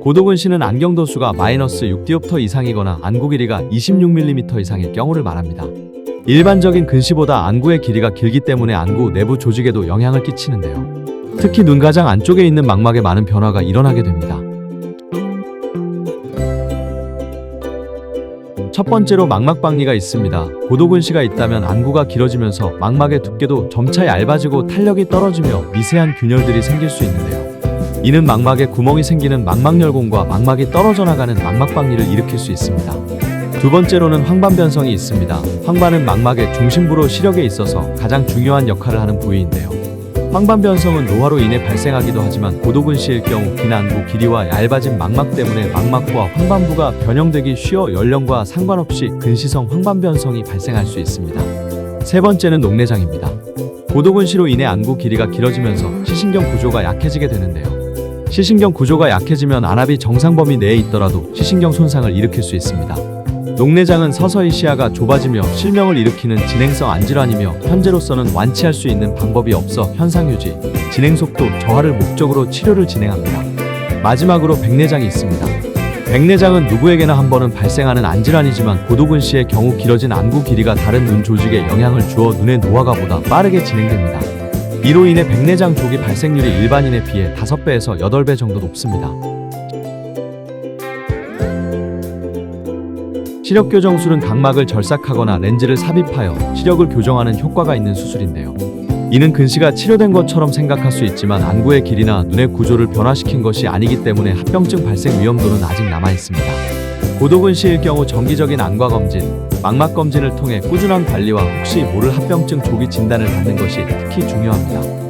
고도근시는 안경 도수가 마이너스 6디옵터 이상이거나 안구 길이가 26mm 이상일 경우를 말합니다. 일반적인 근시보다 안구의 길이가 길기 때문에 안구 내부 조직에도 영향을 끼치는데요. 특히 눈 가장 안쪽에 있는 망막에 많은 변화가 일어나게 됩니다. 첫 번째로 망막 박리가 있습니다. 고도근시가 있다면 안구가 길어지면서 망막의 두께도 점차 얇아지고 탄력이 떨어지며 미세한 균열들이 생길 수 있는데요. 이는 망막에 구멍이 생기는 망막열공과 망막이 떨어져 나가는 망막 박리를 일으킬 수 있습니다. 두 번째로는 황반 변성이 있습니다. 황반은 망막의 중심부로 시력에 있어서 가장 중요한 역할을 하는 부위인데요. 황반 변성은 노화로 인해 발생하기도 하지만 고도근시일 경우 긴 안구 길이와 얇아진 망막 때문에 망막부와 황반부가 변형되기 쉬워 연령과 상관없이 근시성 황반 변성이 발생할 수 있습니다. 세 번째는 녹내장입니다. 고도근시로 인해 안구 길이가 길어지면서 시신경 구조가 약해지게 되는데요. 시신경 구조가 약해지면 안압이 정상 범위 내에 있더라도 시신경 손상을 일으킬 수 있습니다. 녹내장은 서서히 시야가 좁아지며 실명을 일으키는 진행성 안질환이며 현재로서는 완치할 수 있는 방법이 없어 현상 유지, 진행 속도 저하를 목적으로 치료를 진행합니다. 마지막으로 백내장이 있습니다. 백내장은 누구에게나 한 번은 발생하는 안질환이지만 고도근시의 경우 길어진 안구 길이가 다른 눈 조직에 영향을 주어 눈의 노화가 보다 빠르게 진행됩니다. 이로 인해 백내장 조기 발생률이 일반인에 비해 5배에서 8배 정도 높습니다. 시력 교정술은 각막을 절삭하거나 렌즈를 삽입하여 시력을 교정하는 효과가 있는 수술인데요. 이는 근시가 치료된 것처럼 생각할 수 있지만 안구의 길이나 눈의 구조를 변화시킨 것이 아니기 때문에 합병증 발생 위험도는 아직 남아 있습니다. 고도근시일 경우 정기적인 안과 검진, 망막 검진을 통해 꾸준한 관리와 혹시 모를 합병증 조기 진단을 받는 것이 특히 중요합니다.